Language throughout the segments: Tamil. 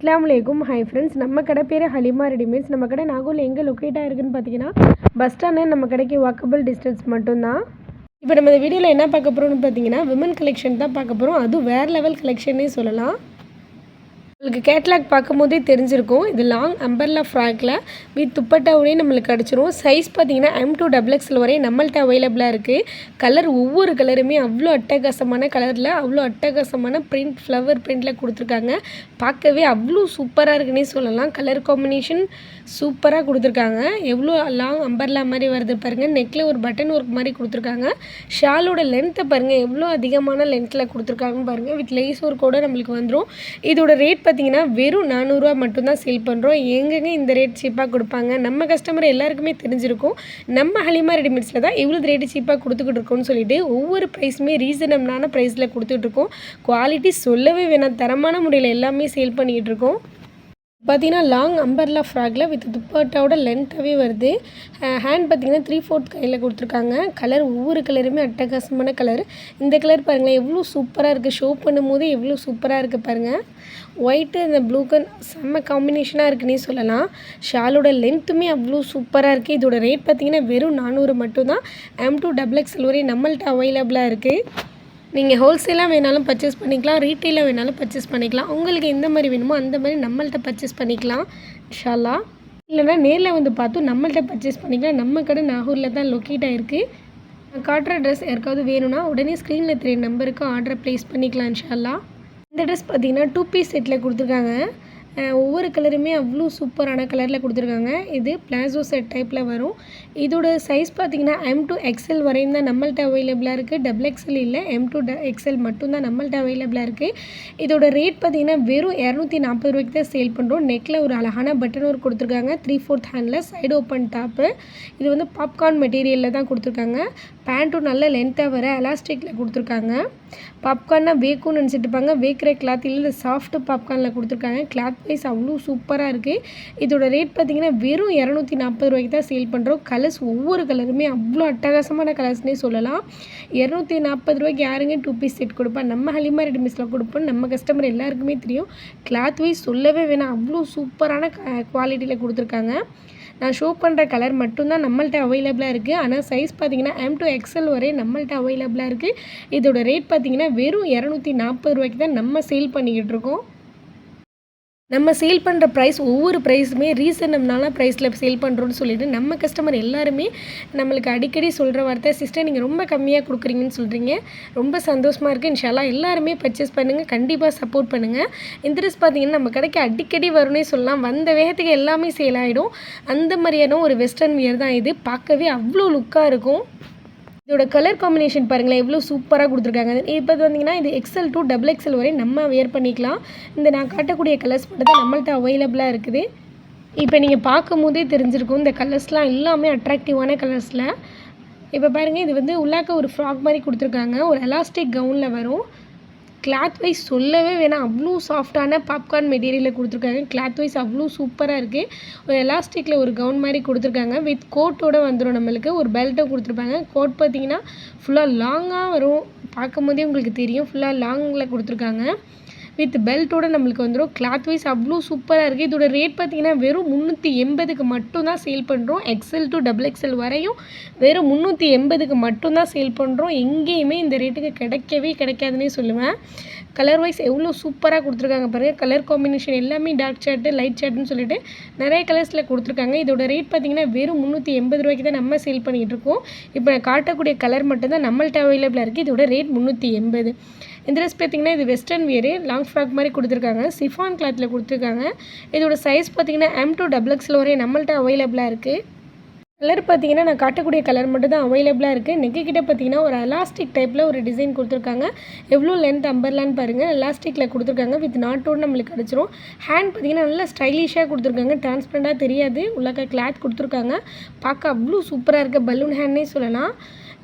அஸ்லாமலைக்கும் ஹை ஃப்ரெண்ட்ஸ் நம்ம கடை பேர் ஹலிமா ரெடிமேட்ஸ் நம்ம கடை நாகூரில் எங்கே லொக்கேட் ஆகிருக்குன்னு பார்த்தீங்கன்னா பஸ் ஸ்டாண்டு நம்ம கடைக்கு வாக்கபிள் டிஸ்டன்ஸ் மட்டும்தான். இப்போ நம்ம இந்த வீடியோவில் என்ன பார்க்க போகிறோம்னு பார்த்தீங்கன்னா விமன் கலெக்ஷன் தான் பார்க்க போகிறோம் அதுவும் வேறு லெவல் கலெக்ஷனே சொல்லலாம். உங்களுக்கு கேட்லாக் பார்க்கும்போதே தெரிஞ்சிருக்கும். இது லாங் அம்பர்லா ஃப்ராக்கில் வித் துப்பட்டாவோடய நம்மளுக்கு கிடச்சிரும் சைஸ் பார்த்தீங்கன்னா எம் டூ டபுள் எக்ஸில் வரையும் நம்மள்ட்ட அவைலபிளாக இருக்குது கலர் ஒவ்வொரு கலருமே அவ்வளோ அட்டகாசமான கலரில் அவ்வளோ அட்டகாசமான பிரிண்ட் ஃப்ளவர் பிரிண்டில் கொடுத்துருக்காங்க. பார்க்கவே அவ்வளோ சூப்பராக இருக்குன்னே சொல்லலாம். கலர் காம்பினேஷன் சூப்பராக கொடுத்துருக்காங்க. எவ்வளோ லாங் அம்பர்லா மாதிரி வருது பாருங்கள் நெக்கில் ஒரு பட்டன் ஒர்க் மாதிரி கொடுத்துருக்காங்க. ஷாலோட லென்த்தை பாருங்கள் எவ்வளோ அதிகமான லென்த்தில் கொடுத்துருக்காங்கன்னு பாருங்கள் வித் லேஸ் ஒர்க்கோட நம்மளுக்கு வந்துடும் இதோட ரேட் பார்த்தீங்கன்னா வெறும் நானூறுரூவா மட்டும்தான் சேல் பண்ணுறோம் எங்கெங்க இந்த ரேட் சீப்பாக கொடுப்பாங்க? நம்ம கஸ்டமர் எல்லாருக்குமே தெரிஞ்சிருக்கும். நம்ம ஹலிமா ரெடிமேட்ஸில் தான் இவ்வளோ ரேட்டு சீப்பாக கொடுத்துக்கிட்டு இருக்கோம்னு சொல்லிட்டு ஒவ்வொரு ப்ரைஸுமே ரீசனபிளான ப்ரைஸில் கொடுத்துட்ருக்கோம் குவாலிட்டி சொல்லவே வேணாம். தரமான முறையில் எல்லாமே சேல் பண்ணிக்கிட்டு இருக்கோம். பார்த்தீங்கன்னா லாங் அம்பர்லா ஃப்ராகில் வித் துப்பாட்டாவோட லென்த்தாகவே வருது. ஹேண்ட் பார்த்தீங்கன்னா த்ரீ ஃபோர்த் கையில் கொடுத்துருக்காங்க. கலர் ஒவ்வொரு கலருமே அட்டகாசமான கலர் இந்த கலர் பாருங்களேன் எவ்வளோ சூப்பராக இருக்குது ஷோ பண்ணும்போது எவ்வளோ சூப்பராக இருக்குது பாருங்கள் ஒயிட்டு இந்த ப்ளூ கன் செம்ம காம்பினேஷனாக இருக்குன்னே சொல்லலாம். ஷாலோட லென்த்துமே அவ்வளோ சூப்பராக இருக்குது இதோட ரேட் பார்த்திங்கன்னா வெறும் நானூறு மட்டும்தான். எம் டூ டபுள் எக்ஸ் வரை நம்மள்கிட்ட அவைலபிளாக இருக்குது நீங்கள் ஹோல்சேலாக வேணாலும் பர்ச்சேஸ் பண்ணிக்கலாம் ரீட்டெயிலாக வேணாலும் பர்ச்சேஸ் பண்ணிக்கலாம். உங்களுக்கு எந்த மாதிரி வேணுமோ அந்த மாதிரி நம்மள்கிட்ட பர்ச்சேஸ் பண்ணிக்கலாம் இன்ஷால்லா. இல்லைனா நேரில் வந்து பார்த்தும் நம்மள்கிட்ட பர்ச்சேஸ் பண்ணிக்கலாம். நம்ம கடை நாகூரில் தான் லொக்கேட் ஆகிருக்கு நான் காட்டுற ட்ரெஸ் யாருக்காவது வேணும்னா உடனே ஸ்க்ரீனில் தெரிய நம்பருக்கு ஆர்டரை ப்ளேஸ் பண்ணிக்கலாம் இன்ஷால்லா. இந்த ட்ரெஸ் பார்த்தீங்கன்னா டூ பீஸ் செட்டில் கொடுத்துருக்காங்க. ஒவ்வொரு கலருமே அவ்வளோ சூப்பரான கலரில் கொடுத்துருக்காங்க. இது பிளாசோ செட் டைப்பில் வரும். இதோட சைஸ் பார்த்தீங்கன்னா எம் டு எக்ஸல் வரையும் தான் நம்மள்ட்ட அவைலபிளாக இருக்குது டபுள் எக்ஸல் இல்லை எம் டு ட எக்ஸல் மட்டும்தான் நம்மள்ட்ட அவைலபிளாக இருக்குது இதோட ரேட் பார்த்திங்கன்னா வெறும் இரநூத்தி நாற்பது ரூபாய்க்கு தான் சேல் பண்ணுறோம் நெக்கில் ஒரு அழகான பட்டன் ஒரு கொடுத்துருக்காங்க. த்ரீ ஃபோர்த் ஹேண்டில் சைடு ஓப்பன் டாப்பு இது வந்து பாப்கார்ன் மெட்டீரியலில் தான் கொடுத்துருக்காங்க. பேண்ட்டும் நல்ல லென்த்தாக வர எலாஸ்டிக்கில் கொடுத்துருக்காங்க. பாப்கார்னா வேக்கும்னு நினச்சிட்டு இருப்பாங்க. வேக்கிற கிளாத் இல்லை சாஃப்ட் பாப்கார்னில் கொடுத்துருக்காங்க. கிளாத் ப்ரைஸ் அவ்வளோ சூப்பராக இருக்குது இதோட ரேட் பார்த்தீங்கன்னா வெறும் இரநூத்தி நாற்பது ரூபாய்க்கு தான் சேல் பண்ணுறோம் கலர்ஸ் ஒவ்வொரு கலருமே அவ்வளோ அட்டகாசமான கலர்ஸ்னே சொல்லலாம். இரநூத்தி நாற்பது ரூபாய்க்கு யாருங்க டூ பீஸ் செட் கொடுப்பா? நம்ம ஹலிமா ரெடிமேஸில் கொடுப்போம் நம்ம கஸ்டமர் எல்லாருக்குமே தெரியும். கிளாத் வைஸ் சொல்லவே வேணாம். அவ்வளோ சூப்பரான குவாலிட்டியில் கொடுத்துருக்காங்க. நான் ஷோ பண்ணுற கலர் மட்டும்தான் நம்மள்ட்ட அவைலபிளாக இருக்குது ஆனால் சைஸ் பார்த்தீங்கன்னா எம் டு எக்ஸல் வரை நம்மள்ட்ட அவைலபிளாக இருக்குது இதோட ரேட் பார்த்தீங்கன்னா வெறும் இரநூத்தி நாற்பது ரூபாய்க்கு தான் நம்ம சேல் பண்ணிக்கிட்டு இருக்கோம். நம்ம சேல் பண்ணுற ப்ரைஸ் ஒவ்வொரு ப்ரைஸுமே ரீசனம்னால ப்ரைஸில் சேல் பண்ணுறோன்னு சொல்லிட்டு நம்ம கஸ்டமர் எல்லாருமே நம்மளுக்கு அடிக்கடி சொல்கிற வார்த்தை சிஸ்டர் நீங்கள் ரொம்ப கம்மியாக கொடுக்குறீங்கன்னு சொல்கிறீங்க ரொம்ப சந்தோஷமாக இருக்குது இன்ஷால்லா எல்லாருமே பர்ச்சேஸ் பண்ணுங்கள் கண்டிப்பாக சப்போர்ட் பண்ணுங்கள் இன்ட்ரெஸ்ட் பார்த்தீங்கன்னா நம்ம கடைக்கு அடிக்கடி வரும்னே சொல்லலாம். வந்த வேகத்துக்கு எல்லாமே சேல் ஆகிடும் அந்த மாதிரியான ஒரு வெஸ்டர்ன் வியர் தான் இது. பார்க்கவே அவ்வளோ லுக்காக இருக்கும். இதோட கலர் காம்பினேஷன் பாருங்களேன் எவ்வளோ சூப்பராக கொடுத்துருக்காங்க. இப்போ வந்தீங்கன்னா இது எக்ஸல் டூ டபுள் எக்ஸல் வரை நம்ம வேர் பண்ணிக்கலாம். இந்த நான் காட்டக்கூடிய கலர்ஸ் மட்டும் தான் நம்மள்ட்ட அவைலபிளாக இருக்குது. இப்போ நீங்கள் பார்க்கும் போதே தெரிஞ்சிருக்கும் இந்த கலர்ஸ்லாம் எல்லாமே அட்ராக்டிவான கலர்ஸில் இப்போ பாருங்கள் இது வந்து உள்ளாக்க ஒரு ஃப்ராக் மாதிரி கொடுத்துருக்காங்க. ஒரு எலாஸ்டிக் கவுனில் வரும். கிளாத் வைஸ் சொல்லவே வேணாம். அவ்வளோ சாஃப்டான பாப்கார்ன் மெட்டீரியலில் கொடுத்துருக்காங்க. கிளாத் வைஸ் அவ்வளோ சூப்பராக இருக்குது ஒரு எலாஸ்டிக்கில் ஒரு கவுன் மாதிரி கொடுத்துருக்காங்க. வித் கோட்டோட வந்துடும் நம்மளுக்கு. ஒரு பெல்ட்டும் கொடுத்துருப்பாங்க. கோட் பார்த்தீங்கன்னா ஃபுல்லாக லாங்காக வரும். பார்க்கும் போதே உங்களுக்கு தெரியும். ஃபுல்லாக லாங்கில் கொடுத்துருக்காங்க. வித் பெல்ட்டோட நம்மளுக்கு வந்துடும் கிளாத் வைஸ் அவ்வளோ சூப்பராக இருக்குது இதோட ரேட் பார்த்தீங்கன்னா வெறும் முந்நூற்றி எண்பதுக்கு மட்டும்தான் சேல் பண்ணுறோம் எக்ஸல் டு டபுள் எக்ஸல் வரையும் வெறும் முந்நூற்றி எண்பதுக்கு மட்டும்தான் சேல் பண்ணுறோம் எங்கேயுமே இந்த ரேட்டுக்கு கிடைக்கவே கிடைக்காதுன்னே சொல்லுவேன். கலர் வைஸ் எவ்வளோ சூப்பராக கொடுத்துருக்காங்க பாருங்கள் கலர் காம்பினேஷன் எல்லாமே டார்க் ஷர்ட்டு லைட் ஷர்ட்னு சொல்லிட்டு நிறைய கலர்ஸில் கொடுத்துருக்காங்க. இதோட ரேட் பார்த்தீங்கன்னா வெறும் முந்நூற்றி எண்பது ரூபாய்க்கு தான் நம்ம சேல் பண்ணிகிட்டு இருக்கோம். இப்போ நான் காட்டக்கூடிய கலர் மட்டும்தான் நம்மள்ட்ட அவைலபிளாக இருக்குது இதோட ரேட் முந்நூற்றி எண்பது. இந்த ட்ரெஸ் பார்த்தீங்கன்னா இது வெஸ்டர்ன் வியரு லாங் ஃப்ராக் மாதிரி கொடுத்துருக்காங்க. சிஃபான் கிளாத்தில் கொடுத்துருக்காங்க. இதோட சைஸ் பார்த்தீங்கன்னா எம் டூ டபுள் எக்ஸில் ஒரே நம்மள்ட்ட அவைலபிளாக இருக்குது கலர் பார்த்தீங்கன்னா நான் காட்டக்கூடிய கலர் மட்டும் தான் அவைலபிளாக இருக்குது நெக்கு கிட்டே பார்த்தீங்கன்னா ஒரு எலாஸ்டிக் டைப்பில் ஒரு டிசைன் கொடுத்துருக்காங்க. எவ்வளோ லென்த் அம்பர்லான்னு பாருங்கள் எலாஸ்டிக்கில் கொடுத்துருக்காங்க. வித் நாட்டோடு நம்மளுக்கு கிடச்சிரும். ஹேண்ட் பார்த்தீங்கன்னா நல்லா ஸ்டைலிஷாக கொடுத்துருக்காங்க. டிரான்ஸ்பரண்ட்டாக தெரியாது. உள்ளக்க கிளாத் கொடுத்துருக்காங்க. பார்க்க அவ்வளோ சூப்பராக இருக்குது பலூன் ஹேண்ட்னே சொல்லலாம்.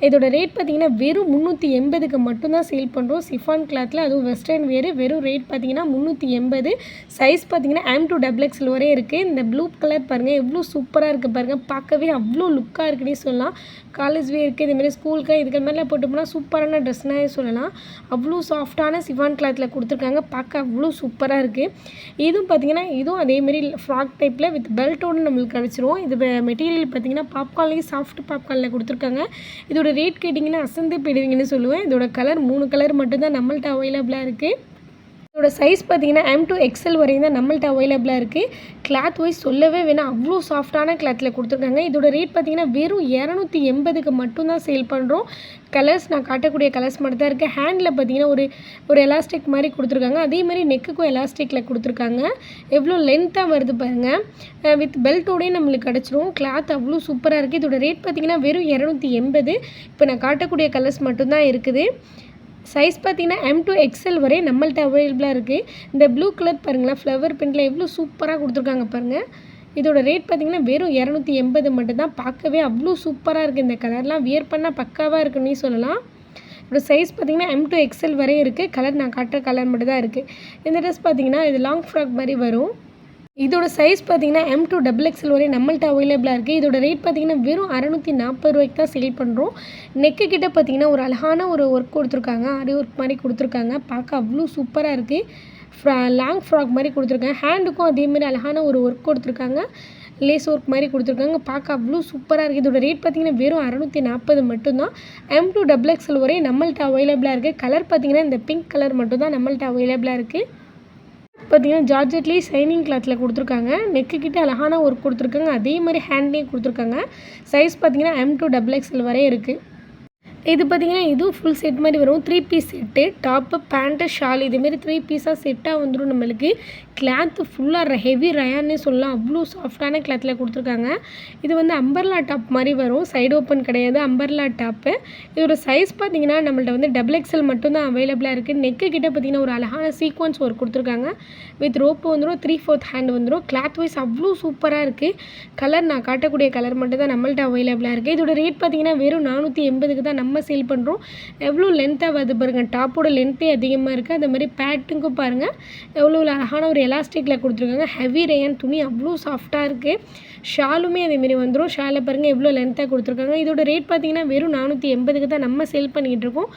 இதோட ரேட் பார்த்தீங்கன்னா வெறும் முந்நூற்றி எண்பதுக்கு மட்டும்தான் சேல் பண்ணுறோம் சிஃபான் கிளாத்தில் அதுவும் வெஸ்டர்ன் வேறு வெறும் ரேட் பார்த்தீங்கன்னா முந்நூற்றி எண்பது. சைஸ் பார்த்தீங்கன்னா ஆம் டூ டபுள் எக்ஸ்எல் வரே இருக்குது இந்த ப்ளூ கலர் பாருங்கள் எவ்வளோ சூப்பராக இருக்குது பாருங்கள் பார்க்கவே அவ்வளோ லுக்காக இருக்குன்னே சொல்லலாம். காலேஜ் இருக்குது இதுமாரி ஸ்கூலுக்கு இதுக்கு மாதிரிலாம் போட்டு போனால் சூப்பரான ட்ரெஸ்னாவே சொல்லலாம். அவ்வளோ சாஃப்டான சிஃபான் கிளாத்தில் கொடுத்துருக்காங்க. பார்க்க அவ்வளோ சூப்பராக இருக்குது இதுவும் பார்த்தீங்கன்னா இதுவும் அதேமாரி ஃப்ராக் டைப்பில் வித் பெல்ட்டோடு நம்மளுக்கு கிடச்சிரும். இது மெட்டீரியல் பார்த்தீங்கன்னா பாப்கார்ன்லேயும் சாஃப்ட் பாப்கார்னில் கொடுத்துருக்காங்க. இதோட ரேட் கேட்டிங்கன்னா அசந்து போயிடுவீங்கன்னு சொல்லுவேன். இதோட கலர் மூணு கலர் மட்டும்தான் நம்மள்ட்ட அவைலபிளாக இருக்குது இதோட சைஸ் பார்த்தீங்கன்னா எம் டு எக்ஸல் வரையும் தான் நம்மள்ட்ட அவைலபிளாக இருக்குது கிளாத் வைஸ் சொல்லவே வேணாம். அவ்வளோ சாஃப்டான கிளாத்தில் கொடுத்துருக்காங்க. இதோட ரேட் பார்த்தீங்கன்னா வெறும் இரநூத்தி எண்பதுக்கு மட்டும்தான் சேல் பண்ணுறோம் கலர்ஸ் நான் காட்டக்கூடிய கலர்ஸ் மட்டும் தான் இருக்குது ஹேண்டில் பார்த்தீங்கன்னா ஒரு ஒரு எலாஸ்டிக் மாதிரி கொடுத்துருக்காங்க. அதே மாதிரி நெக்குக்கும் எலாஸ்டிக்கில் கொடுத்துருக்காங்க. எவ்வளோ லென்த்தாக வருது பாருங்கள் வித் பெல்ட்டோடய நம்மளுக்கு கிடச்சிரும். கிளாத் அவ்வளோ சூப்பராக இருக்குது இதோட ரேட் பார்த்தீங்கன்னா வெறும் இரநூத்தி எண்பது. இப்போ நான் காட்டக்கூடிய கலர்ஸ் மட்டும்தான் இருக்குது. சைஸ் பார்த்தீங்கன்னா எம் டு எக்ஸல் வரை நம்மள்ட்ட அவைலபிளாக இருக்குது இந்த ப்ளூ கலர் பாருங்களேன் ஃப்ளவர் பிரிண்டில் எவ்வளோ சூப்பராக கொடுத்துருக்காங்க பாருங்கள் இதோட ரேட் பார்த்தீங்கன்னா வெறும் இரநூத்தி எண்பது மட்டும்தான். பார்க்கவே அவ்வளோ சூப்பராக இருக்குது இந்த கலர்லாம் வியர் பண்ணால் பக்காவாக இருக்குன்னு சொல்லலாம். இதோட சைஸ் பார்த்தீங்கன்னா எம் டு எக்ஸல் வரையும் இருக்குது கலர் நான் காட்டுற கலர் மட்டும் தான் இருக்குது இந்த ட்ரெஸ் பார்த்தீங்கன்னா இது லாங் ஃப்ராக் மாதிரி வரும். இதோட சைஸ் பார்த்தீங்கன்னா எம் டூ டபுள் எக்ஸல் வரை நம்மள்ட்ட அவைலபிளாக இருக்குது இதோட ரேட் பார்த்தீங்கன்னா வெறும் அறநூற்றி நாற்பது ரூபாய்க்கு தான் சேல் பண்ணுறோம் நெக்கு கிட்ட பார்த்தீங்கன்னா ஒரு அழகான ஒரு ஒர்க் கொடுத்துருக்காங்க. ஆரி ஒர்க் மாதிரி கொடுத்துருக்காங்க. பார்க்க அவ்வளோ சூப்பராக இருக்குது ஃப்ரா லாங் ஃப்ராக் மாதிரி கொடுத்துருக்காங்க. ஹேண்டுக்கும் அதேமாதிரி அழகான ஒரு ஒர்க் கொடுத்துருக்காங்க. லேஸ் ஒர்க் மாதிரி கொடுத்துருக்காங்க. பார்க்க அவ்வளோ சூப்பராக இருக்குது இதோட ரேட் பார்த்தீங்கன்னா வெறும் அறநூற்றி நாற்பது மட்டும்தான். எம் டூ டபுள் எக்ஸல் வரை நம்மள்ட்ட அவைலபிளாக இருக்குது கலர் பார்த்திங்கன்னா இந்த பிங்க் கலர் மட்டும் தான் நம்மள்ட்ட அவைலபிளாக இருக்குது பார்த்தீங்கன்னா ஜார்ஜெட்லேயே ஷைனிங் கிளாத்தில் கொடுத்துருக்காங்க. நெக்கு கிட்ட அழகான ஒர்க் கொடுத்துருக்காங்க. அதே மாதிரி ஹேண்ட்லேயும் கொடுத்துருக்காங்க. சைஸ் பார்த்தீங்கன்னா எம் டூ டபுள் எக்ஸ்எல் வரை இருக்குது இது பார்த்தீங்கன்னா இதுவும் ஃபுல் செட் மாதிரி வரும். Three piece set top pant shawl இதுமாரி த்ரீ பீஸாக செட்டாக வந்துடும் நம்மளுக்கு. கிளாத்து ஃபுல்லாக ஹெவி ரயான்னே சொல்லலாம். அவ்வளோ சாஃப்டான கிளாத்தில் கொடுத்துருக்காங்க. இது வந்து அம்பர்லா டாப் மாதிரி வரும். சைடு ஓப்பன் கிடையாது. அம்பர்லா டாப்பு இதோட சைஸ் பார்த்தீங்கன்னா நம்மள்ட்ட வந்து டபுள் எக்ஸல் மட்டும்தான் அவைலபிளாக இருக்குது நெக்கு கிட்ட பார்த்தீங்கன்னா ஒரு அழகான சீக்வன்ஸ் ஒர்க் கொடுத்துருக்காங்க. வித் ரோப்பு வந்துடும் த்ரீ ஃபோர்த் ஹேண்ட் வந்துடும் கிளாத் வைஸ் அவ்வளோ சூப்பராக இருக்குது கலர் நான் காட்டக்கூடிய கலர் மட்டும் தான் நம்மள்ட்ட அவைலபிளாக இருக்குது இதோட ரேட் பார்த்தீங்கன்னா வெறும் நானூற்றி எண்பதுக்கு தான் நம்ம சேல் பண்ணுறோம் எவ்வளோ லென்த்தாக வருது பாருங்கள் டாப்போட லென்த்தே அதிகமாக இருக்குது அந்த மாதிரி பேட்டுக்கும் பாருங்கள் எவ்வளோ அழகான ஒரு எலாஸ்டிக்கில் கொடுத்துருக்காங்க. ஹெவி ரேயன் துணி அவ்வளோ சாஃப்டாக இருக்குது ஷாலுமே அதேமாரி வந்துடும் ஷாலில் பாருங்கள் எவ்வளோ லென்த்தாக கொடுத்துருக்காங்க. இதோட ரேட் பார்த்தீங்கன்னா வெறும் நானூற்றி எண்பதுக்கு தான் நம்ம சேல் பண்ணிகிட்டு இருக்கோம்.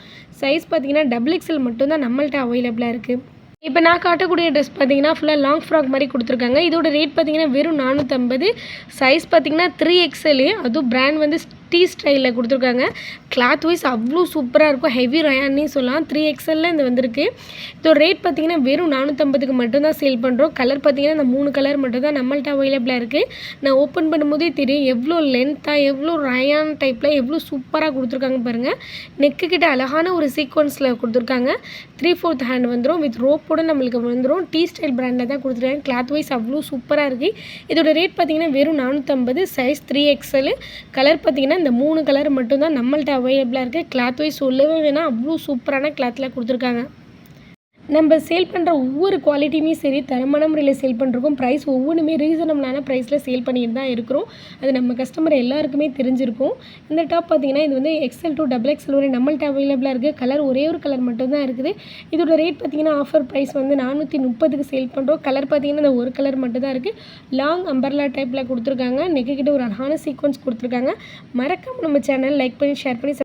சைஸ் பார்த்தீங்கன்னா டபுள் எக்ஸல் மட்டும்தான் நம்மள்கிட்ட நம்மள்ட்ட அவைலபிளாக இருக்குது இப்போ நான் காட்டக்கூடிய ட்ரெஸ் பார்த்தீங்கன்னா ஃபுல்லாக லாங் ஃப்ராக் மாதிரி கொடுத்துருக்காங்க. இதோட ரேட் பார்த்தீங்கன்னா வெறும் நானூற்றம்பது சைஸ் பார்த்தீங்கன்னா த்ரீ எக்ஸலு அதுவும் பிராண்ட் வந்து டீ ஸ்டைலில் கொடுத்துருக்காங்க. கிளாத் வைஸ் அவ்வளோ சூப்பராக இருக்கும். ஹெவி ரயான்னே சொல்லலாம். த்ரீ எக்ஸலில் இந்த வந்திருக்கு. இதோட ரேட் பார்த்தீங்கன்னா வெறும் நானூற்றம்பதுக்கு மட்டும்தான் சேல் பண்ணுறோம் கலர் பார்த்தீங்கன்னா இந்த மூணு கலர் மட்டும்தான் நம்மள்கிட்ட நம்மள்ட்ட அவைலபிளாக இருக்குது நான் ஓப்பன் பண்ணும்போதே தெரியும் எவ்வளோ லென்த்தாக எவ்வளோ ரயான் டைப்பில் எவ்வளோ சூப்பராக கொடுத்துருக்காங்க பாருங்கள் நெக்கு கிட்ட அழகான ஒரு சீக்வன்ஸில் கொடுத்துருக்காங்க. த்ரீ ஃபோர்த் ஹேண்ட் வந்துடும் வித் ரோப்போட நம்மளுக்கு வந்துடும் டீ ஸ்டைல் பிராண்டில் தான் கொடுத்துருக்காங்க. கிளாத் வைஸ் அவ்வளோ சூப்பராக இருக்குது இதோட ரேட் பார்த்தீங்கன்னா வெறும் நானூற்றம்பது சைஸ் த்ரீ எக்ஸல் கலர் பார்த்தீங்கன்னா இந்த மூணு கலர் மட்டும்தான் நம்மள்ட்ட அவைலபிளாக இருக்குது கிளாத் வைஸ் சொல்லவே வேணாம். அவ்வளோ சூப்பரான கிளாத்தில் கொடுத்துருக்காங்க. நம்ம சேல் பண்ணுற ஒவ்வொரு குவாலிட்டியுமே சரி தரமான முறையில் சேல் பண்ணுறோம் ப்ரைஸ் ஒவ்வொன்றுமே ரீசனபிளான ப்ரைஸில் சேல் பண்ணிட்டு தான் இருக்கிறோம். அது நம்ம கஸ்டமர் எல்லாருக்குமே தெரிஞ்சிருக்கும். இந்த டாப் பார்த்தீங்கன்னா இது வந்து எக்ஸ்எல் டூ டபுள் எக்ஸ்எல் வரை நம்மள்ட்ட அவைலபிளாக இருக்குது கலர் ஒரே ஒரு கலர் மட்டும்தான் இருக்குது. இதோட ரேட் பார்த்தீங்கன்னா ஆஃபர் ப்ரைஸ் வந்து நானூற்றி முப்பதுக்கு சேல் பண்ணுறோம் கலர் பார்த்தீங்கன்னா இந்த ஒரு கலர் மட்டும்தான் இருக்குது லாங் அம்பர்லா டைப்பில் கொடுத்துருக்காங்க. நெக்கு கிட்ட ஒரு அழகான சீக்வன்ஸ் கொடுத்துருக்காங்க. மறக்காம நம்ம சேனல் லைக் பண்ணி ஷேர் பண்ணி